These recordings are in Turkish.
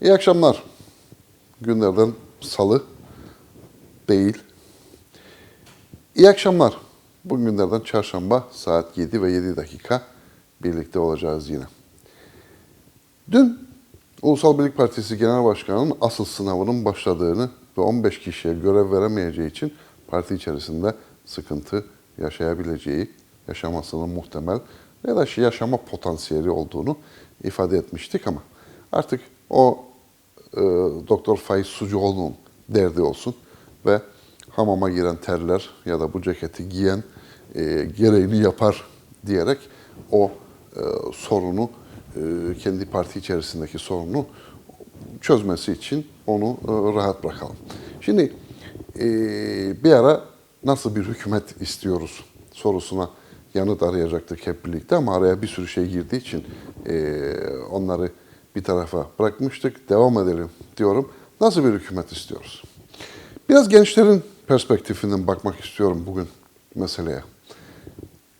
İyi akşamlar. Günlerden salı değil. İyi akşamlar. Bugün günlerden çarşamba saat 7 ve 7 dakika birlikte olacağız yine. Dün Ulusal Birlik Partisi Genel Başkanı'nın asıl sınavının başladığını ve 15 kişiye görev veremeyeceği için parti içerisinde sıkıntı yaşayabileceği, yaşamasının muhtemel ya da yaşama potansiyeli olduğunu ifade etmiştik ama artık o e, Doktor Faiz Sucuoğlu'nun derdi olsun ve hamama giren terler ya da bu ceketi giyen e, gereğini yapar diyerek o e, sorunu e, kendi parti içerisindeki sorunu çözmesi için onu e, rahat bırakalım. Şimdi e, bir ara nasıl bir hükümet istiyoruz sorusuna yanıt arayacaktık hep birlikte ama araya bir sürü şey girdiği için e, onları bir tarafa bırakmıştık. Devam edelim diyorum. Nasıl bir hükümet istiyoruz? Biraz gençlerin perspektifinden bakmak istiyorum bugün meseleye.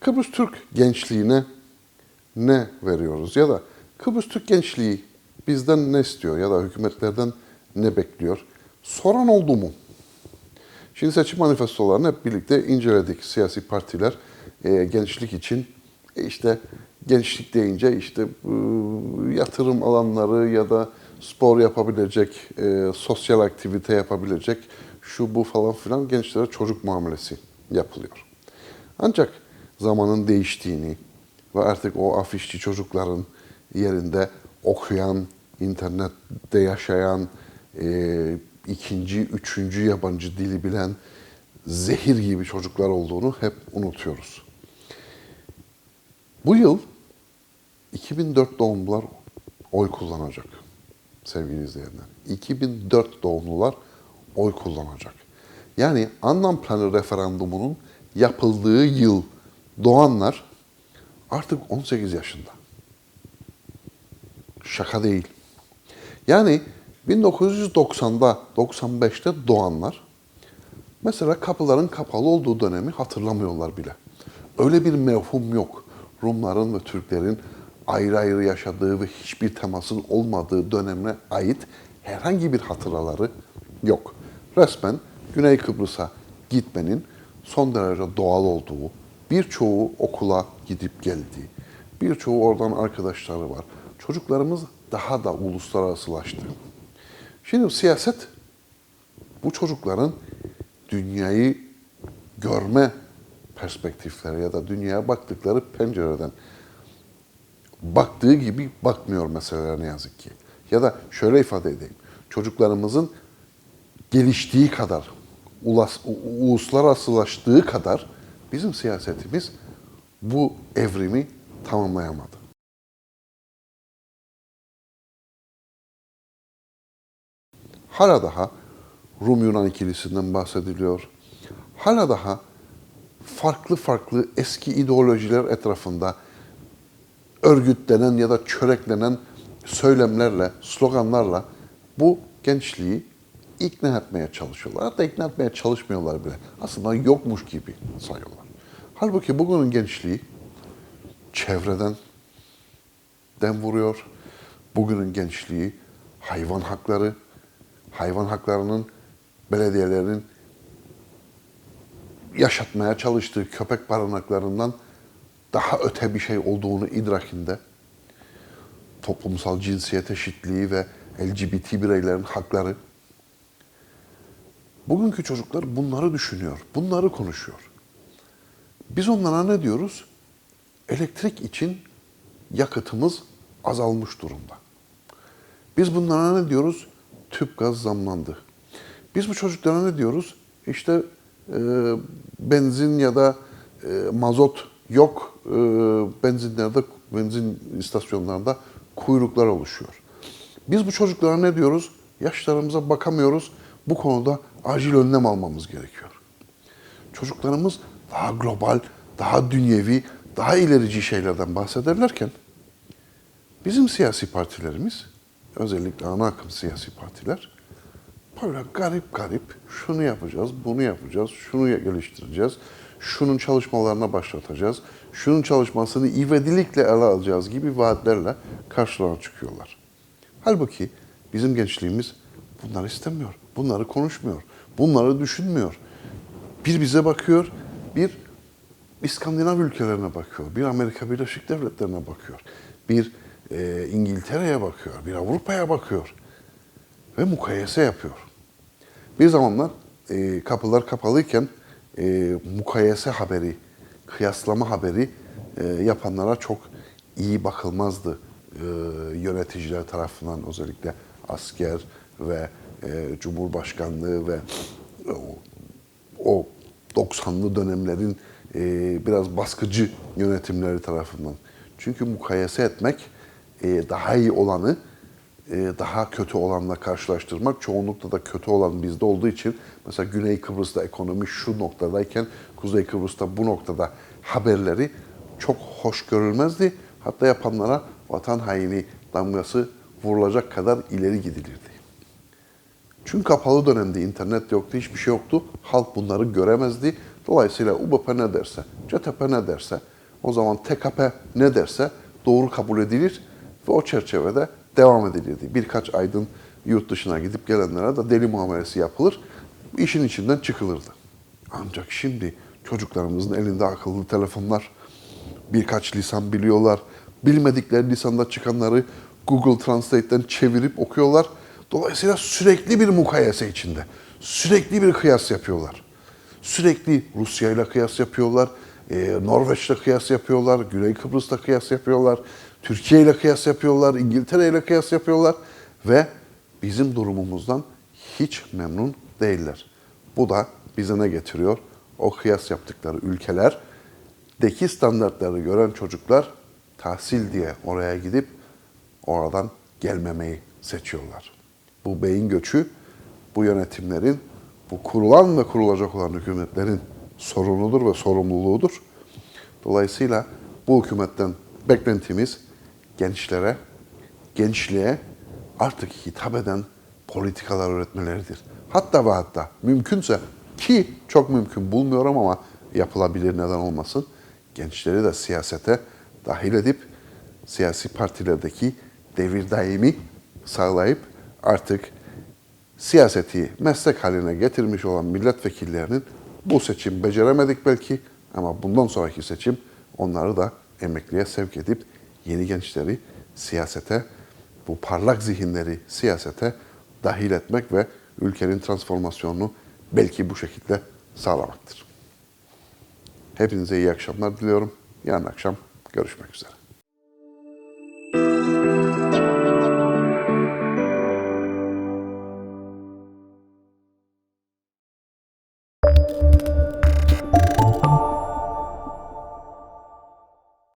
Kıbrıs Türk gençliğine ne veriyoruz ya da Kıbrıs Türk gençliği bizden ne istiyor ya da hükümetlerden ne bekliyor? Soran oldu mu? Şimdi seçim manifestolarını hep birlikte inceledik. Siyasi partiler e, gençlik için e, işte gençlik deyince işte yatırım alanları ya da spor yapabilecek, e, sosyal aktivite yapabilecek şu bu falan filan gençlere çocuk muamelesi yapılıyor. Ancak zamanın değiştiğini ve artık o afişçi çocukların yerinde okuyan, internette yaşayan, e, ikinci, üçüncü yabancı dili bilen zehir gibi çocuklar olduğunu hep unutuyoruz. Bu yıl 2004 doğumlular oy kullanacak sevgili izleyenler. 2004 doğumlular oy kullanacak. Yani anlam planı referandumunun yapıldığı yıl doğanlar artık 18 yaşında. Şaka değil. Yani 1990'da, 95'te doğanlar mesela kapıların kapalı olduğu dönemi hatırlamıyorlar bile. Öyle bir mevhum yok. Rumların ve Türklerin ayrı ayrı yaşadığı ve hiçbir temasın olmadığı dönemine ait herhangi bir hatıraları yok. Resmen Güney Kıbrıs'a gitmenin son derece doğal olduğu, birçoğu okula gidip geldiği, birçoğu oradan arkadaşları var. Çocuklarımız daha da uluslararasılaştı. Şimdi siyaset bu çocukların dünyayı görme perspektifleri ya da dünyaya baktıkları pencereden baktığı gibi bakmıyor meselelere ne yazık ki. Ya da şöyle ifade edeyim. Çocuklarımızın geliştiği kadar, ulas, uluslararasılaştığı kadar bizim siyasetimiz bu evrimi tamamlayamadı. Hala daha Rum-Yunan ikilisinden bahsediliyor. Hala daha farklı farklı eski ideolojiler etrafında örgütlenen ya da çöreklenen söylemlerle, sloganlarla bu gençliği ikna etmeye çalışıyorlar. Hatta ikna etmeye çalışmıyorlar bile. Aslında yokmuş gibi sayıyorlar. Halbuki bugünün gençliği çevreden dem vuruyor. Bugünün gençliği hayvan hakları, hayvan haklarının belediyelerin yaşatmaya çalıştığı köpek barınaklarından daha öte bir şey olduğunu idrakinde toplumsal cinsiyet eşitliği ve LGBT bireylerin hakları bugünkü çocuklar bunları düşünüyor, bunları konuşuyor. Biz onlara ne diyoruz? Elektrik için yakıtımız azalmış durumda. Biz bunlara ne diyoruz? Tüp gaz zamlandı. Biz bu çocuklara ne diyoruz? İşte e, benzin ya da e, mazot yok. E, benzinlerde, benzin istasyonlarında kuyruklar oluşuyor. Biz bu çocuklara ne diyoruz? Yaşlarımıza bakamıyoruz. Bu konuda acil önlem almamız gerekiyor. Çocuklarımız daha global, daha dünyevi, daha ilerici şeylerden bahsederlerken bizim siyasi partilerimiz, özellikle ana akım siyasi partiler böyle garip garip şunu yapacağız, bunu yapacağız, şunu geliştireceğiz, şunun çalışmalarına başlatacağız, şunun çalışmasını ivedilikle ele alacağız gibi vaatlerle karşılarına çıkıyorlar. Halbuki Bizim gençliğimiz bunları istemiyor. Bunları konuşmuyor. Bunları düşünmüyor. Bir bize bakıyor, bir İskandinav ülkelerine bakıyor, bir Amerika Birleşik Devletleri'ne bakıyor, bir e, İngiltere'ye bakıyor, bir Avrupa'ya bakıyor ve mukayese yapıyor. Bir zamanlar e, kapılar kapalıyken e, mukayese haberi, kıyaslama haberi e, yapanlara çok iyi bakılmazdı e, yöneticiler tarafından özellikle asker ve e, cumhurbaşkanlığı ve o, o 90'lı dönemlerin e, biraz baskıcı yönetimleri tarafından. Çünkü mukayese etmek e, daha iyi olanı daha kötü olanla karşılaştırmak çoğunlukla da kötü olan bizde olduğu için mesela Güney Kıbrıs'ta ekonomi şu noktadayken Kuzey Kıbrıs'ta bu noktada haberleri çok hoş görülmezdi. Hatta yapanlara vatan haini damgası vurulacak kadar ileri gidilirdi. Çünkü kapalı dönemde internet yoktu, hiçbir şey yoktu. Halk bunları göremezdi. Dolayısıyla UBP ne derse, CTP ne derse, o zaman TKP ne derse doğru kabul edilir ve o çerçevede devam edilirdi. Birkaç aydın yurt dışına gidip gelenlere de deli muamelesi yapılır. işin içinden çıkılırdı. Ancak şimdi çocuklarımızın elinde akıllı telefonlar, birkaç lisan biliyorlar. Bilmedikleri lisanda çıkanları Google Translate'ten çevirip okuyorlar. Dolayısıyla sürekli bir mukayese içinde. Sürekli bir kıyas yapıyorlar. Sürekli Rusya ile kıyas yapıyorlar. E, Norveç'le kıyas yapıyorlar. Güney Kıbrıs'ta kıyas yapıyorlar. Türkiye ile kıyas yapıyorlar. İngiltere ile kıyas yapıyorlar. Ve bizim durumumuzdan hiç memnun değiller. Bu da bize ne getiriyor? O kıyas yaptıkları ülkeler deki standartları gören çocuklar tahsil diye oraya gidip oradan gelmemeyi seçiyorlar. Bu beyin göçü bu yönetimlerin, bu kurulan ve kurulacak olan hükümetlerin sorunudur ve sorumluluğudur. Dolayısıyla bu hükümetten beklentimiz gençlere, gençliğe artık hitap eden politikalar öğretmeleridir. Hatta ve hatta mümkünse ki çok mümkün bulmuyorum ama yapılabilir neden olmasın. Gençleri de siyasete dahil edip siyasi partilerdeki devir daimi sağlayıp artık siyaseti meslek haline getirmiş olan milletvekillerinin bu seçim beceremedik belki ama bundan sonraki seçim onları da emekliye sevk edip yeni gençleri siyasete, bu parlak zihinleri siyasete dahil etmek ve ülkenin transformasyonunu belki bu şekilde sağlamaktır. Hepinize iyi akşamlar diliyorum. Yarın akşam görüşmek üzere.